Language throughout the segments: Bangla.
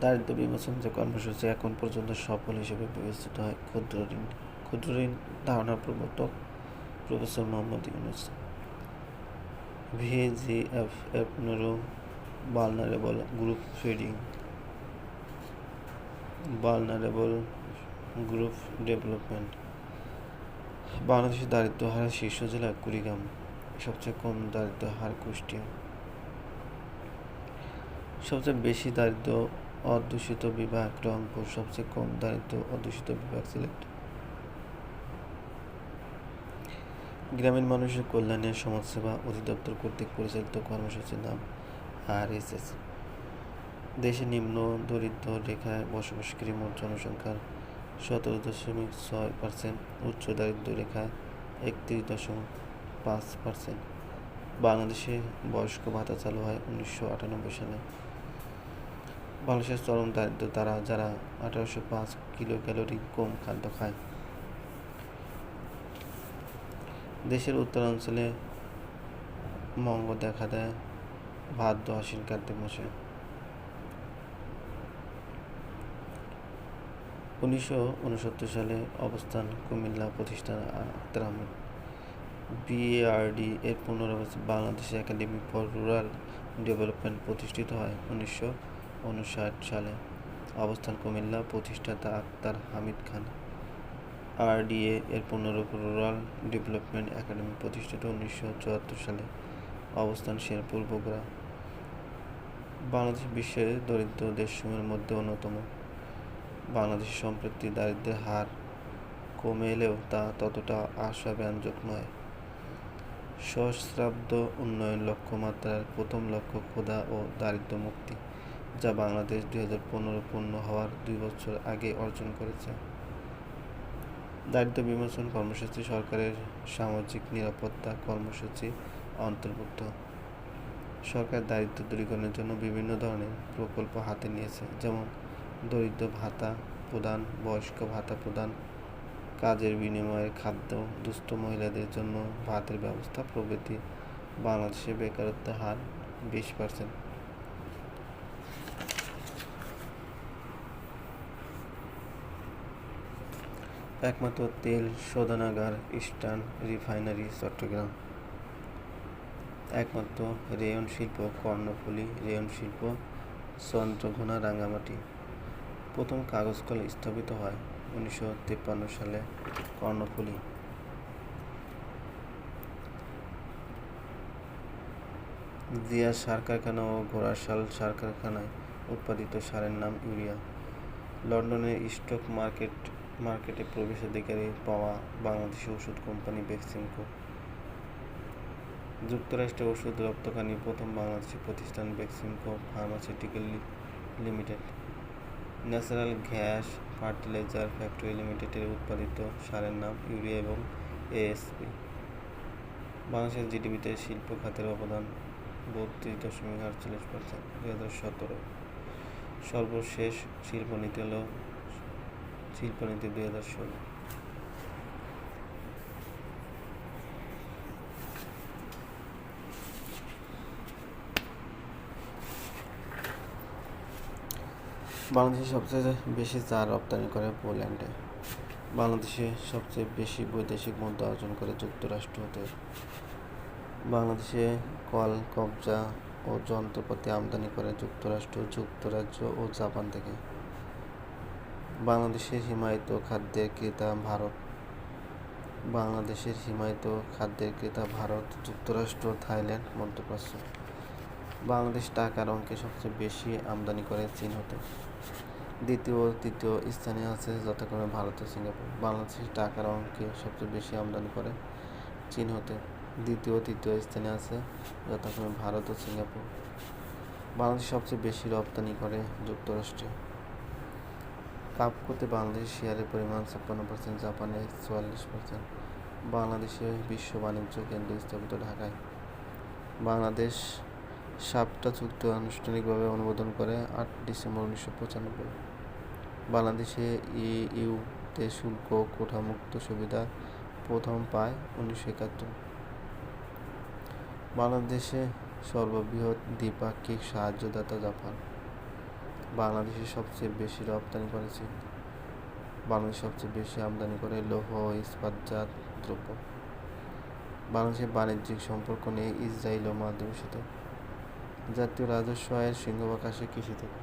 দারিদ্র্য বিমোচন যে কর্মসূচি এখন পর্যন্ত সফল হিসেবে বিবেচিত হয়, ক্ষুদ্র ঋণ। ক্ষুদ্র ঋণ ধারণার প্রবর্তক প্রফেসর মোহাম্মদ ইউনুস। ভিজিএফ এর পনেরো vulnerable group feeding. Vulnerable group development. বাংলাদেশের দারিদ্র হারের শীর্ষ জেলা কুড়িগ্রাম। সবচেয়ে কম দারিদ্র হার কুষ্টিয়া। সবচেয়ে বেশি দারিদ্র্য অধ্যুষিত বিভাগ রংপুর সবচেয়ে কম দারিদ্র্য অধ্যুষিত বিভাগ সিলেক্ট গ্রামীণ মানুষের কল্যাণে সমাজসেবা অধিদপ্তর কর্তৃক পরিচালিত কর্মসূচির নাম আর এস এস দেশে নিম্ন দরিদ্র রেখায় বসবাসকারী মোট জনসংখ্যার সতেরো দশমিক ছয় পার্সেন্ট উচ্চ দারিদ্র রেখায় একত্রিশ দশমিক পাঁচ পার্সেন্ট বাংলাদেশে বয়স্ক ভাতা চালু হয় উনিশশো আটানব্বই সালে। বাংলাদেশের চরম দারিদ্র, তারা, যারা আঠারোশো পাঁচ কিলো ক্যালোরি কম খাদ্য খায়। দেশের উত্তরাঞ্চলে মঙ্গ দেখা দেয় ভাদ্র আশ্বিন কার্তিক মাসে। উনিশশো উনসত্তর সালে অবস্থান কুমিল্লা প্রতিষ্ঠান আহমেদ বিএআরডি এর পুনরাবাসন Bangladesh academy for rural development প্রতিষ্ঠিত হয় উনিশশো উনষাট সালে অবস্থান কুমিল্লা প্রতিষ্ঠাতা আক্তার হামিদ খান। আরডিএ এর পুনরূপ রুরাল ডেভেলপমেন্ট একাডেমি প্রতিষ্ঠিত উনিশশো চুয়াত্তর সালে অবস্থান শেরপুর, বগুড়া। বাংলাদেশ বিশ্বের দরিদ্র দেশসমূহের মধ্যে অন্যতম। বাংলাদেশ সম্প্রতি দারিদ্র্যের হার কমে এলেও তা ততটা আশাব্যঞ্জক নয়। সহস্রাব্দ উন্নয়ন লক্ষ্যমাত্রার প্রথম লক্ষ্য ক্ষুধা ও দারিদ্র মুক্তি যা বাংলাদেশ দুই হাজার পনেরো পূর্ণ হওয়ার দুই বছর আগে অর্জন করেছে। দারিদ্র বিমোচন কর্মসূচি সরকারের সামাজিক নিরাপত্তা কর্মসূচি অন্তর্ভুক্ত। সরকার দারিদ্র দূরীকরণের জন্য বিভিন্ন ধরনের প্রকল্প হাতে নিয়েছে, যেমন দরিদ্র ভাতা প্রদান, বয়স্ক ভাতা প্রদান, কাজের বিনিময়ে খাদ্য, দুস্থ মহিলাদের জন্য ভাতের ব্যবস্থা, প্রভৃতি বাংলাদেশে বেকারত্বের হার বিশ পার্সেন্ট একমাত্র তেল শোধনাগার ইস্টার্ন রিফাইনারি, চট্টগ্রাম। একমাত্র রেয়ন শিল্প কর্ণফুলী, রেয়ন শিল্প চন্দ্রঘোনা, রাঙ্গামাটি। প্রথম কাগজ কল স্থাপিত হয় উনিশশো তিপ্পান্ন সালে কর্ণফুলী। জিয়া সার কারখানা ও ঘোড়াশাল সার কারখানায় উৎপাদিত সারের নাম ইউরিয়া। লন্ডনের স্টক মার্কেট মার্কেটে প্রবেশাধিকারী পাওয়া বাংলাদেশি ওষুধ কোম্পানি বেক্সিমকো। যুক্তরাষ্ট্রে ওষুধ রপ্তানি প্রথম বাংলাদেশি প্রতিষ্ঠান Beximco Pharmaceutical Limited. Natural Gas Fertilizer Factory লিমিটেডের উৎপাদিত সারের নাম ইউরিয়া এবং এএসপি। বাংলাদেশের জিডিপিতে শিল্প খাতের অবদান বত্রিশ দশমিক আটচল্লিশ পার্সেন্ট, দুই হাজার সতেরো। সর্বশেষ শিল্পনীতি হল শিল্পনীতি দুই হাজার ষোলো। বাংলাদেশে সবচেয়ে বেশি চা রপ্তানি করে পোল্যান্ডে। বাংলাদেশে সবচেয়ে বেশি বৈদেশিক মুদ্রা অর্জন করে যুক্তরাষ্ট্র হতে। বাংলাদেশে কল, কবজা ও যন্ত্রপাতি আমদানি করে যুক্তরাষ্ট্র, যুক্তরাজ্য ও জাপান থেকে। বাংলাদেশের হিমায়িত খাদ্যের ক্রেতা ভারত। বাংলাদেশের হিমায়িত খাদ্যের ক্রেতা ভারত, যুক্তরাষ্ট্র, থাইল্যান্ড, মধ্যপ্রাচ্য। বাংলাদেশ টাকার অঙ্কে সবচেয়ে বেশি আমদানি করে চীন হতে। দ্বিতীয় ও তৃতীয় স্থানে আছে যথাক্রমে ভারত ও সিঙ্গাপুর। বাংলাদেশ টাকার অঙ্কে সবচেয়ে বেশি আমদানি করে চীন হতে। দ্বিতীয় ও তৃতীয় স্থানে আছে যথাক্রমে ভারত ও সিঙ্গাপুর। বাংলাদেশ সবচেয়ে বেশি রপ্তানি করে যুক্তরাষ্ট্রে। কাপকোতে বাংলাদেশ শেয়ারের পরিমাণ ছাপ্পান্ন পার্সেন্ট জাপানে চুয়াল্লিশ পার্সেন্ট বাংলাদেশে বিশ্ব বাণিজ্য কেন্দ্র স্থাপিত ঢাকায়। বাংলাদেশ সাপটা চুক্তি আনুষ্ঠানিকভাবে অনুমোদন করে আট ডিসেম্বর উনিশশো পঁচানব্বই। বাংলাদেশে ইইউতে শুল্ক কোঠামুক্ত সুবিধা প্রথম পায় উনিশশো একাত্তর। বাংলাদেশে সর্ববৃহৎ দ্বিপাক্ষিক সাহায্যদাতা জাপান। বাংলাদেশের সবচেয়ে বেশি রপ্তানি করে চীন বাংলাদেশ সবচেয়ে বেশি আমদানি করে লৌহ ইস্পাতজাত দ্রব্য। বাংলাদেশের বাণিজ্যিক সম্পর্ক নেই ইসরায়েল ও মালদ্বীপের সাথে। জাতীয় রাজস্ব আয়ের সিংহভাগ আসে কৃষি থেকে।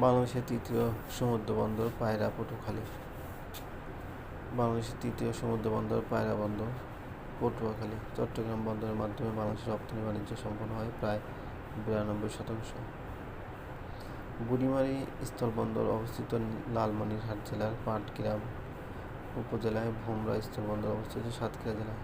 বাংলাদেশের তৃতীয় সমুদ্র বন্দর পায়রা পটুয়াখালী বাংলাদেশের তৃতীয় সমুদ্র বন্দর পায়রা বন্দর। পটুয়াখালী, চট্টগ্রাম বন্দরের মাধ্যমে বাংলাদেশের রপ্তানি বাণিজ্য সম্পন্ন হয় প্রায় বিরানব্বই শতাংশ। বুড়িমারি স্থলবন্দর অবস্থিত লালমনিরহাট জেলার পাটগ্রাম উপজেলায় ভোমরা স্থলবন্দর অবস্থিত সাতক্ষীরা জেলায়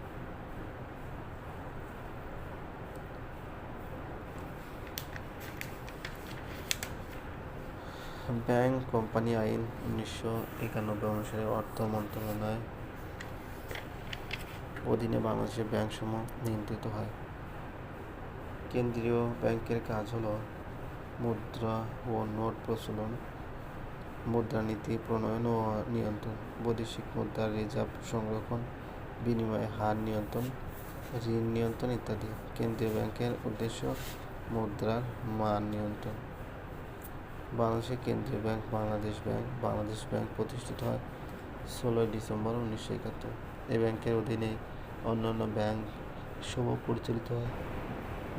ব্যাংক কোম্পানি আইন উনিশশো একানব্বই অনুসারে অর্থ মন্ত্রণালয় অধীনে বাংলাদেশের ব্যাংকসমূহ নিয়ন্ত্রিত হয়। কেন্দ্রীয় ব্যাংকের কাজ হলো মুদ্রা ও নোট প্রচলন, মুদ্রানীতি প্রণয়ন ও নিয়ন্ত্রণ, বৈদেশিক মুদ্রার রিজার্ভ সংরক্ষণ, বিনিময় হার নিয়ন্ত্রণ, ঋণ নিয়ন্ত্রণ ইত্যাদি। কেন্দ্রীয় ব্যাংকের উদ্দেশ্য মুদ্রার মান নিয়ন্ত্রণ। বাংলাদেশের কেন্দ্রীয় bank Bangladesh Bank Bangladesh Bank প্রতিষ্ঠিত হয় ষোলোই ডিসেম্বর উনিশশো একাত্তর। এই ব্যাংকের অধীনে অন্যান্য ব্যাংক সমূহ পরিচালিত হয়।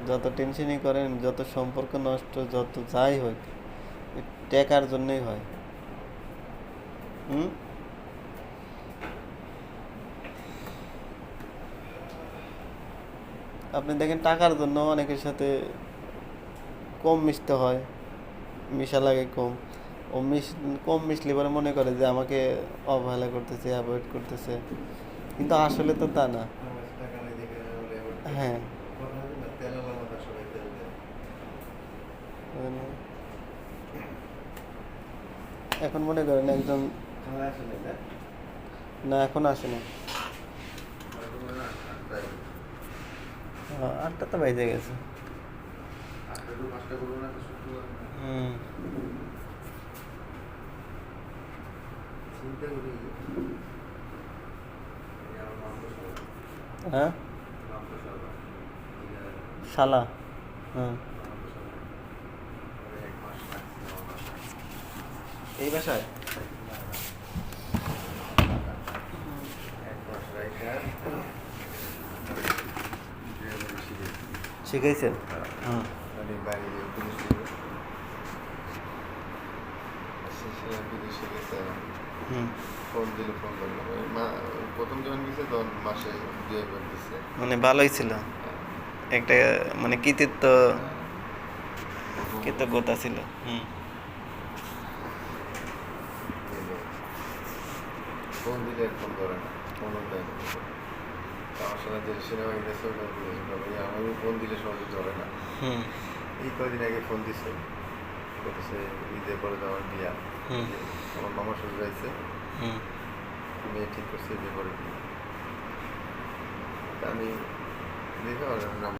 যত টেনশনই করেন, যত সম্পর্ক নষ্ট, যত যাই হোক, টাকার জন্যই হয়। হুম? আপনি দেখেন টাকার জন্য অনেকের সাথে কম মিশতে হয়, মিশা লাগে কম। ও মিশ, কম মিশলে পরে মনে করে যে আমাকে অবহেলা করতেছে, অ্যাভয়েড করতেছে। কিন্তু আসলে তো তা না। হ্যাঁ। বুঝলেন? এখন মনে করেন একজন না, এখন আসে না আটটা তো বাইজে গেছে। হুম। হ্যাঁ? শালা। হ্যাঁ। এই বাসায়? শিখাইছেন? হুম হুম। ফোন দিলে ফোন করলাম মা- প্রথম যখন গেছে তখন মাসে দুই একবার দিচ্ছে মানে ভালোই ছিল। একটা মানে কৃতিত্ব কৃতজ্ঞতা ছিল। হুম। ফোন দিলে ফোন করে না ফোনও দেয় না। আমার সাথে যে সিনেমা গেছে ওটা আমি ফোন দিলে সহজে ধরে না। হুম। এই কদিন আগে ফোন দিছে। বলতেছে ঈদের পরে তো আমার বিয়া আমার মামা শ্বশুর হুম মেয়ে ঠিক করছে বিয়ে করে আমি দেখে আমার নাম